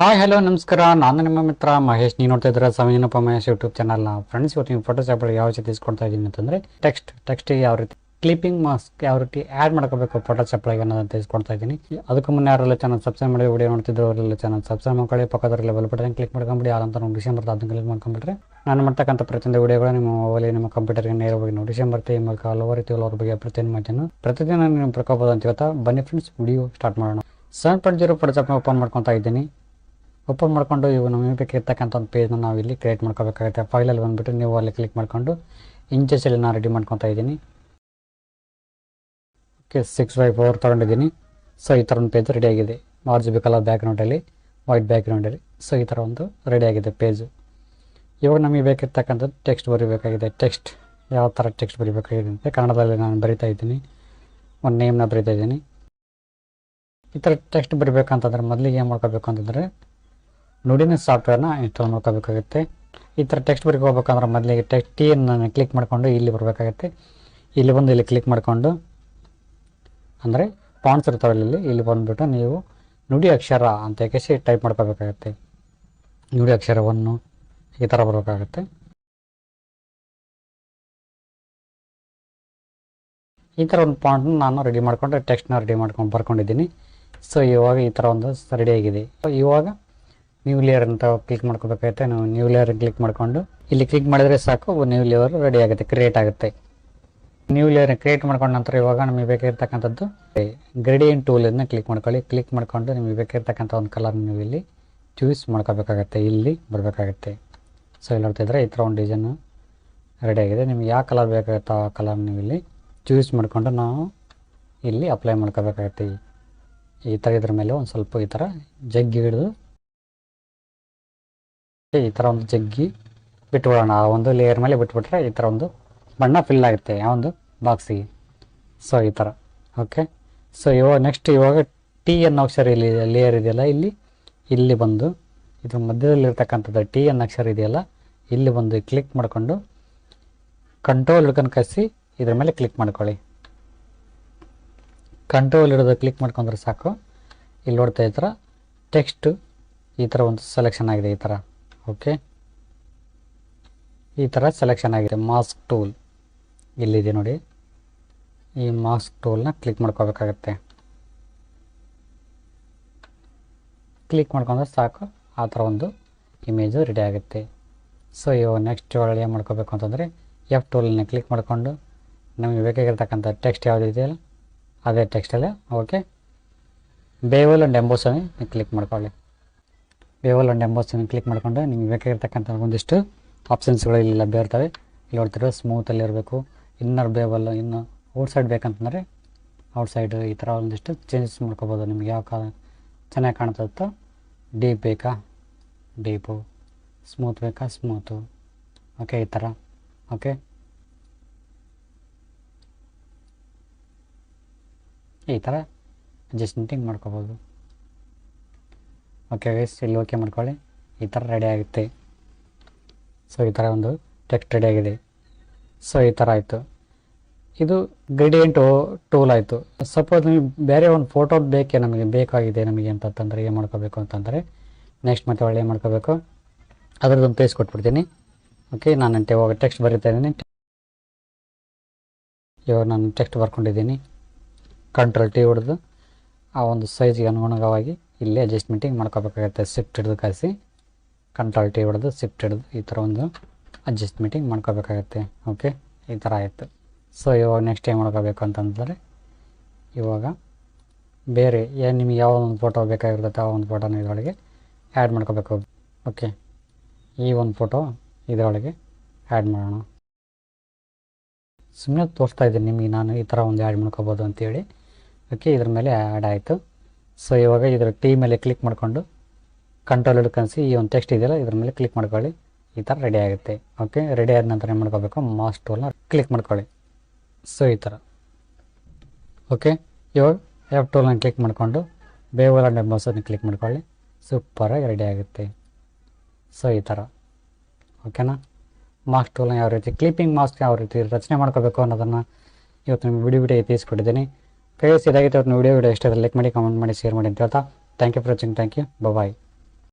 Hi hello ನಮಸ್ಕಾರ. ನಾನು ನಿಮ್ಮ ಮಿತ್ರ ಮಹೇಶ್. ನೀವು ನೋಡ್ತಾ ಇದ್ದೀರಾ ಸಮಯನಪ್ಪ ಮಹೇಶ್ ಯೂಟ್ಯೂಬ್ ಚಾನಲ್ನ ಫ್ರೆಂಡ್ಸ್ ಇವತ್ತು ನೀವು ಫೋಟೋಸ್ ಆ್ಯಪ್ ಯಾವ ರೀತಿ ಇಸ್ಕೊಡ್ತಾ ಇದ್ದೀನಿ ಅಂತಂದರೆ ಟೆಕ್ಸ್ಟ್ ಟೆಕ್ಸ್ಟಿಗೆ ಯಾವ ರೀತಿ ಕ್ಲಿಪ್ಪಿಂಗ್ ಮಾಸ್ಕ್ ಯಾವ ರೀತಿ ಆ್ಯಡ್ ಮಾಡ್ಕೋಬೇಕು ಫೋಟೋಸ್ ಆ್ಯಪ್ಗಳಿಗೆ ಅನ್ನೋದನ್ನು ತಿಳಿಸ್ಕೊಡ್ತಾ ಇದ್ದೀನಿ. ಅದಕ್ಕೂ ಮುನ್ನ ಯಾರೆಲ್ಲ ಚಾನಲ್ ಸಬ್ಸ್ಕ್ರೈಬ್ ಮಾಡಿ ವಿಡಿಯೋ ನೋಡ್ತಿದ್ರು ಅವರೆಲ್ಲ ಚಾನಲ್ ಸಬ್ಸ್ಕ್ರೈಬ್ ಮಾಡ್ಕೊಳ್ಳಿ. ಪಕ್ಕದಲ್ಲಿ ಬೆಲ್ ಬಟನ್ ಕ್ಲಿಕ್ ಮಾಡ್ಕೊಂಬಿಡಿ ಯಾರಂತ ನೋಡಿ ಡಿಸೆಂಬರ್ ಅದನ್ನ ಕ್ಲಿಕ್ ಮಾಡ್ಕೊಂಬಿಟ್ರೆ ನಾನು ಮಾಡ್ತಕ್ಕಂಥ ಪ್ರತಿಯೊಂದು ವಿಡಿಯೋಗಳು ನಿಮ್ಮ ಮೊಬೈಲ್ ನಿಮ್ಮ ಕಂಪ್ಯೂಟರ್ಗೆ ನೇರವಾಗಿ ನೋಡಿ ಬರುತ್ತೆ. ಈ ಮೂಲಕ ಹಲವಾರು ರೀತಿ ಹಲವಾರು ಬಗ್ಗೆ ಪ್ರತಿಯೊಂದು ಮಾಹಿತಿಯನ್ನು ಪ್ರತಿದಿನ ನೀವು ಪಡ್ಕೋಬೋದು ಅಂತ ಹೇಳ್ತಾ ಬನ್ನಿ ಫ್ರೆಂಡ್ಸ್ ವಿಡಿಯೋ ಸ್ಟಾರ್ಟ್ ಮಾಡೋಣ. Seven point zero photos open ಮಾಡ್ಕೊತಾ ಇದ್ದೀನಿ. ಓಪನ್ ಮಾಡಿಕೊಂಡು ಇವು ನಮಗೆ ಬೇಕಿರ್ತಕ್ಕಂಥ ಒಂದು ಪೇಜ್ನ ನಾವು ಇಲ್ಲಿ ಕ್ರಿಯೇಟ್ ಮಾಡ್ಕೋಬೇಕಾಗುತ್ತೆ. ಫೈಲಲ್ಲಿ ಬಂದುಬಿಟ್ಟು ನೀವು ಅಲ್ಲಿ ಕ್ಲಿಕ್ ಮಾಡಿಕೊಂಡು ಇಂಚಸಲ್ಲಿ ನಾನು ರೆಡಿ ಮಾಡ್ಕೊತಾ ಇದ್ದೀನಿ. ಓಕೆ ಸಿಕ್ಸ್ ಬೈ ಫೋರ್ ತೊಗೊಂಡಿದ್ದೀನಿ. ಸೊ ಈ ಥರ ಒಂದು ಪೇಜ್ ರೆಡಿಯಾಗಿದೆ ಆರ್ ಜಿ ಬಿ ಕಲರ್ ಬ್ಯಾಕ್ಗ್ರೌಂಡಲ್ಲಿ ವೈಟ್ ಬ್ಯಾಕ್ಗ್ರೌಂಡಲ್ಲಿ ಸೊ ಈ ಥರ ಒಂದು ರೆಡಿಯಾಗಿದೆ ಪೇಜು ಇವಾಗ ನಮಗೆ ಬೇಕಿರ್ತಕ್ಕಂಥದ್ದು ಟೆಕ್ಸ್ಟ್ ಬರೀಬೇಕಾಗಿದೆ. ಟೆಕ್ಸ್ಟ್ ಯಾವ ಥರ ಟೆಕ್ಸ್ಟ್ ಬರೀಬೇಕಾಗಿದೆ ಅಂತ ಕನ್ನಡದಲ್ಲಿ ನಾನು ಬರಿತಾ ಇದ್ದೀನಿ. ಒಂದು ನೇಮ್ನ ಬರಿತಾ ಇದ್ದೀನಿ. ಈ ಥರ ಟೆಕ್ಸ್ಟ್ ಬರಿಬೇಕಂತಂದ್ರೆ ಮೊದಲಿಗೆ ಏನು ಮಾಡ್ಕೋಬೇಕು ಅಂತಂದರೆ ನುಡಿನ ಸಾಫ್ಟ್ವೇರ್ನ ಇನ್ಸ್ಟಾಲ್ ಮಾಡ್ಕೋಬೇಕಾಗುತ್ತೆ ಈ ಥರ ಟೆಕ್ಸ್ಟ್ ಬರಿಗೆ ಹೋಗ್ಬೇಕಂದ್ರೆ ಮೊದಲಿಗೆ ಟೆಕ್ಸ್ಟ್ ಟೀಯನ್ನು ಕ್ಲಿಕ್ ಮಾಡಿಕೊಂಡು ಇಲ್ಲಿ ಬರಬೇಕಾಗುತ್ತೆ. ಇಲ್ಲಿ ಬಂದು ಇಲ್ಲಿ ಕ್ಲಿಕ್ ಮಾಡಿಕೊಂಡು ಅಂದರೆ ಪಾಂಡ್ಸ್ ಇರ್ತಾವೆ ಇಲ್ಲಿ ಇಲ್ಲಿ ಬಂದುಬಿಟ್ಟು ನೀವು ನುಡಿ ಅಕ್ಷರ ಅಂತ ಕೇಸಿ ಟೈಪ್ ಮಾಡ್ಕೋಬೇಕಾಗತ್ತೆ. ನುಡಿ ಅಕ್ಷರವನ್ನು ಈ ಥರ ಬರಬೇಕಾಗತ್ತೆ. ಈ ಥರ ಒಂದು ಪಾಯಿಂಟ್ನ ನಾನು ರೆಡಿ ಮಾಡಿಕೊಂಡು ಟೆಕ್ಸ್ಟ್ನ ರೆಡಿ ಮಾಡ್ಕೊಂಡು ಬರ್ಕೊಂಡಿದ್ದೀನಿ. ಸೊ ಇವಾಗ ಈ ಥರ ಒಂದು ರೆಡಿಯಾಗಿದೆ So, ಇವಾಗ ನ್ಯೂ ಲೇಯರ್ ಅಂತ ಕ್ಲಿಕ್ ಮಾಡ್ಕೋಬೇಕಾಗುತ್ತೆ. ನಾವು ನ್ಯೂ ಲೇಯರ್ ಕ್ಲಿಕ್ ಮಾಡಿಕೊಂಡು, ಇಲ್ಲಿ ಕ್ಲಿಕ್ ಮಾಡಿದರೆ ಸಾಕು ನ್ಯೂ ಲೇಯರ್ ರೆಡಿ ಆಗುತ್ತೆ ಕ್ರಿಯೇಟ್ ಆಗುತ್ತೆ. ನ್ಯೂ ಲೇಯರ್ ಕ್ರಿಯೇಟ್ ಮಾಡ್ಕೊಂಡ ನಂತರ ಇವಾಗ ನಮಗೆ ಬೇಕಾಗಿರ್ತಕ್ಕಂಥದ್ದು ಗ್ರೇಡಿಯಂಟ್ ಟೂಲನ್ನು ಕ್ಲಿಕ್ ಮಾಡ್ಕೊಳ್ಳಿ. ಕ್ಲಿಕ್ ಮಾಡಿಕೊಂಡು ನಿಮಗೆ ಬೇಕಿರ್ತಕ್ಕಂಥ ಒಂದು ಕಲರ್ ನೀವು ಇಲ್ಲಿ ಚೂಸ್ ಮಾಡ್ಕೋಬೇಕಾಗತ್ತೆ. ಇಲ್ಲಿ ಬರಬೇಕಾಗತ್ತೆ. ಸೊ ಇಲ್ಲಿ ನೋಡ್ತಿದ್ರೆ ಈ ಥರ ಒಂದು ಡಿಸೈನು ರೆಡಿ ಆಗಿದೆ. ನಿಮ್ಗೆ ಯಾವ ಕಲರ್ ಬೇಕಾಗುತ್ತೆ ಆ ಕಲರ್ ನೀವು ಇಲ್ಲಿ ಚೂಸ್ ಮಾಡಿಕೊಂಡು ನಾವು ಇಲ್ಲಿ ಅಪ್ಲೈ ಮಾಡ್ಕೋಬೇಕಾಗತ್ತೆ. ಈ ಥರ ಇದ್ರ ಮೇಲೆ ಒಂದು ಸ್ವಲ್ಪ ಈ ಥರ ಜಗ್ಗಿ ಹಿಡಿದು ಈ ಥರ ಒಂದು ಜಗ್ಗಿ ಬಿಟ್ಬಿಡೋಣ. ಆ ಒಂದು ಲೇಯರ್ ಮೇಲೆ ಬಿಟ್ಬಿಟ್ರೆ ಈ ಥರ ಒಂದು ಬಣ್ಣ ಫಿಲ್ ಆಗುತ್ತೆ ಆ ಒಂದು ಬಾಕ್ಸಿಗೆ ಸೊ ಈ ಥರ ಓಕೆ ಸೊ ಇವಾಗ ನೆಕ್ಸ್ಟ್ ಇವಾಗ ಟಿ ಎನ್ ಅಕ್ಷರ ಇಲ್ಲಿ ಲೇಯರ್ ಇದೆಯಲ್ಲ, ಇಲ್ಲಿ ಇಲ್ಲಿ ಬಂದು ಇದ್ರ ಮಧ್ಯದಲ್ಲಿರ್ತಕ್ಕಂಥದ್ದು ಟಿ ಎನ್ ಅಕ್ಷರ ಇದೆಯಲ್ಲ, ಇಲ್ಲಿ ಬಂದು ಕ್ಲಿಕ್ ಮಾಡಿಕೊಂಡು ಕಂಟ್ರೋಲ್ ಹಿಡ್ಕೊಂಡು ಕಸಿ ಇದ್ರ ಮೇಲೆ ಕ್ಲಿಕ್ ಮಾಡ್ಕೊಳ್ಳಿ. ಕಂಟ್ರೋಲ್ ಹಿಡಿದು ಕ್ಲಿಕ್ ಮಾಡ್ಕೊಂಡ್ರೆ ಸಾಕು. ಇಲ್ಲಿ ನೋಡ್ತಾ ಈ ಥರ ಟೆಕ್ಸ್ಟ್ ಈ ಥರ ಒಂದು ಸೆಲೆಕ್ಷನ್ ಆಗಿದೆ ಈ ಥರ ಓಕೆ? ಈ ಥರ ಸೆಲೆಕ್ಷನ್ ಆಗಿದೆ. ಮಾಸ್ಕ್ ಟೂಲ್ ಇಲ್ಲಿದೆ ನೋಡಿ? ಈ ಮಾಸ್ಕ್ ಟೂಲ್ನ ಕ್ಲಿಕ್ ಮಾಡ್ಕೋಬೇಕಾಗತ್ತೆ. ಕ್ಲಿಕ್ ಮಾಡ್ಕೊಂಡ್ರೆ ಸಾಕು. ಆ ಥರ ಒಂದು ಇಮೇಜು ರೆಡಿ ಆಗುತ್ತೆ. ಸೊ ಇವಾಗ ನೆಕ್ಸ್ಟ್ ಒಳಗೆ ಏನು ಮಾಡ್ಕೋಬೇಕು ಅಂತಂದರೆ ಎಫ್ ಟೂಲ್ನ ಕ್ಲಿಕ್ ಮಾಡಿಕೊಂಡು, ನಮಗೆ ಬೇಕಾಗಿರ್ತಕ್ಕಂಥ ಟೆಕ್ಸ್ಟ್ ಯಾವುದು ಇದೆಯಲ್ಲ, ಅದೇ ಟೆಕ್ಸ್ಟಲ್ಲೇ ಓಕೆ ಬೇವಲ್ ಆ್ಯಂಡ್ ಎಂಬೋಸನ್ನು ಕ್ಲಿಕ್ ಮಾಡ್ಕೊಳ್ಳಿ. ಬೇವಲ್ ಆ್ಯಂಡ್ ಎಂಬೋಸನ್ನು ಕ್ಲಿಕ್ ಮಾಡಿಕೊಂಡು ನಿಮಗೆ ಬೇಕಾಗಿರ್ತಕ್ಕಂಥ ಒಂದಿಷ್ಟು ಆಪ್ಷನ್ಸ್ಗಳು ಇಲ್ಲಿ ಲಭ್ಯ ಇರ್ತವೆ. ಇಲ್ಲಿ ನೋಡ್ತಿರೋ ಸ್ಮೂತಲ್ಲಿ ಇರಬೇಕು ಇನ್ನರ್ ಬೇವಲ್ ಇನ್ನು ಔಟ್ ಸೈಡ್ ಬೇಕಂತಂದರೆ ಔಟ್ ಸೈಡ್ ಈ ಥರ ಒಂದಿಷ್ಟು ಚೇಂಜಸ್ ಮಾಡ್ಕೋಬೋದು. ನಿಮ್ಗೆ ಯಾವ ಕಾ ಚೆನ್ನಾಗಿ ಕಾಣ್ತದೋ ಡೀಪ್ ಬೇಕಾ? ಡೀಪು ಸ್ಮೂತ್ ಬೇಕಾ? ಸ್ಮೂತು ಓಕೆ ಈ ಥರ ಓಕೆ ಈ ಥರ ಅಡ್ಜಸ್ಟ್ಮೆಂಟಿಂಗ್ ಮಾಡ್ಕೋಬೋದು. ಓಕೆ ಗೈಸ್ ಇಲ್ಲಿ ಓಕೆ ಮಾಡ್ಕೊಳ್ಳಿ. ಈ ಥರ ರೆಡಿ ಆಗುತ್ತೆ. ಸೊ ಈ ಥರ ಒಂದು ಟೆಕ್ಸ್ಟ್ ರೆಡಿ ಆಗಿದೆ. ಸೊ ಈ ಥರ ಆಯಿತು. ಇದು ಗ್ರೇಡಿಯಂಟು ಟೂಲ್ ಆಯಿತು. ಸಪೋಸ್ ನಿಮಗೆ ಬೇರೆ ಒಂದು ಫೋಟೋ ಬೇಕೇ ನಮಗೆ, ಬೇಕಾಗಿದೆ ನಮಗೆ ಅಂತಂತಂದರೆ ಏನು ಮಾಡ್ಕೋಬೇಕು ಅಂತಂದರೆ ನೆಕ್ಸ್ಟ್ ಮತ್ತೆ ಒಳ್ಳೆ ಏನು ಮಾಡ್ಕೋಬೇಕು? ಅದರದ್ದೊಂದು ಪೇಸ್ ಕೊಟ್ಬಿಡ್ತೀನಿ. ಓಕೆ ನಾನು ಹೋಗಿ ಟೆಕ್ಸ್ಟ್ ಬರೀತಾ ಇದ್ದೀನಿ. ಇವಾಗ ನಾನು ಟೆಕ್ಸ್ಟ್ ಬರ್ಕೊಂಡಿದ್ದೀನಿ. ಕಂಟ್ರೋಲ್ ಟಿ ಹೊಡೆದು ಆ ಒಂದು ಸೈಜ್ಗೆ ಅನುಗುಣವಾಗಿ ಇಲ್ಲಿ ಅಡ್ಜಸ್ಟ್ಮೆಂಟಿಂಗ್ ಮಾಡ್ಕೋಬೇಕಾಗತ್ತೆ ಸಿಫ್ಟ್ ಹಿಡಿದು ಕಂಟ್ರೋಲ್ ಟಿ ಹೊಡೆದು ಸಿಫ್ಟ್ ಹಿಡಿದು ಈ ಥರ ಒಂದು ಅಡ್ಜಸ್ಟ್ಮೆಂಟಿಂಗ್ ಮಾಡ್ಕೋಬೇಕಾಗತ್ತೆ. ಓಕೆ ಈ ಥರ ಆಯಿತು. ಸೊ ಇವಾಗ ನೆಕ್ಸ್ಟ್ ಏನು ಮಾಡ್ಕೋಬೇಕು ಅಂತಂದರೆ, ಇವಾಗ ಬೇರೆ ಏನು ನಿಮಗೆ ಯಾವ ಒಂದು ಫೋಟೋ ಬೇಕಾಗಿರುತ್ತೆ ಆ ಒಂದು ಫೋಟೋನ ಇದರೊಳಗೆ ಆ್ಯಡ್ ಮಾಡ್ಕೋಬೇಕು. ಓಕೆ ಈ ಒಂದು ಫೋಟೋ ಇದರೊಳಗೆ ಆ್ಯಡ್ ಮಾಡೋಣ. ಸುಮ್ಮನೆ ತೋರಿಸ್ತಾ ಇದ್ದೀನಿ ನಿಮಗೆ ನಾನು ಈ ಥರ ಒಂದು ಆ್ಯಡ್ ಮಾಡ್ಕೋಬೋದು ಅಂತೇಳಿ. ಓಕೆ ಇದ್ರ ಮೇಲೆ ಆ್ಯಡ್ ಆಯಿತು. ಸೊ ಇವಾಗ ಇದರ ಟಿ ಮೇಲೆ ಕ್ಲಿಕ್ ಮಾಡಿಕೊಂಡು ಕಂಟ್ರೋಲ್ ಹಿಡ್ಕನ್ಸಿ ಈ ಒಂದು ಟೆಕ್ಸ್ಟ್ ಇದೆಯಲ್ಲ, ಇದ್ರ ಮೇಲೆ ಕ್ಲಿಕ್ ಮಾಡ್ಕೊಳ್ಳಿ. ಈ ಥರ ರೆಡಿ ಆಗುತ್ತೆ. ಓಕೆ ರೆಡಿ ಆದ ನಂತರ ಏನು ಮಾಡ್ಕೋಬೇಕು? ಮಾಸ್ ಟೂಲ್ನ ಕ್ಲಿಕ್ ಮಾಡ್ಕೊಳ್ಳಿ. ಸೊ ಈ ಥರ ಓಕೆ ಇವಾಗ ಎಫ್ ಟೂಲ್ನ ಕ್ಲಿಕ್ ಮಾಡಿಕೊಂಡು ಬೇವಲ್ ಆ್ಯಂಡ್ ಕ್ಲಿಕ್ ಮಾಡ್ಕೊಳ್ಳಿ. ಸೂಪರಾಗಿ ರೆಡಿ ಆಗುತ್ತೆ. ಸೊ ಈ ಥರ ಓಕೆನಾ ಮಾಸ್ಕ್ ಟೂಲ್ನ ಯಾವ ರೀತಿ ಕ್ಲಿಪ್ಪಿಂಗ್ ಮಾಸ್ಕ್ ಯಾವ ರೀತಿ ರಚನೆ ಮಾಡ್ಕೋಬೇಕು ಅನ್ನೋದನ್ನು ಇವತ್ತು ನಿಮ್ಗೆ ಬಿಡಿ ವಿಡಿಯೋ ತಿಳಿಸ್ಕೊಟ್ಟಿದ್ದೀನಿ. ಕೈಸ್ ಇದಾಗಿತ್ತು ಅವ್ರನ್ನ ವಿಡಿಯೋ ವಿಡಿಯೋ ಇಷ್ಟ ಲೈಕ್ ಮಾಡಿ ಕಮೆಂಟ್ ಮಾಡಿ ಶೇರ್ ಮಾಡಿ ಅಂತ ಹೇಳ್ತಾ thank you for watching thank you bye